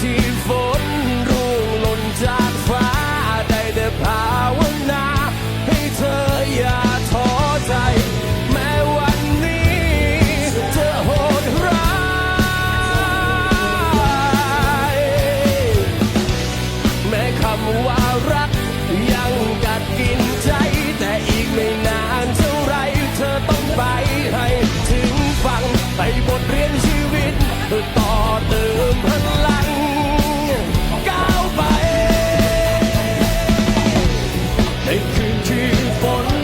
ที่ฝนร่งหล่นจากฟ้าได้แต่ภาวนา ให้เธออย่าท้อใจ แม้วันนี้เธอโหดร้ายแม้คำว่ารักยังกัดกิน You. me.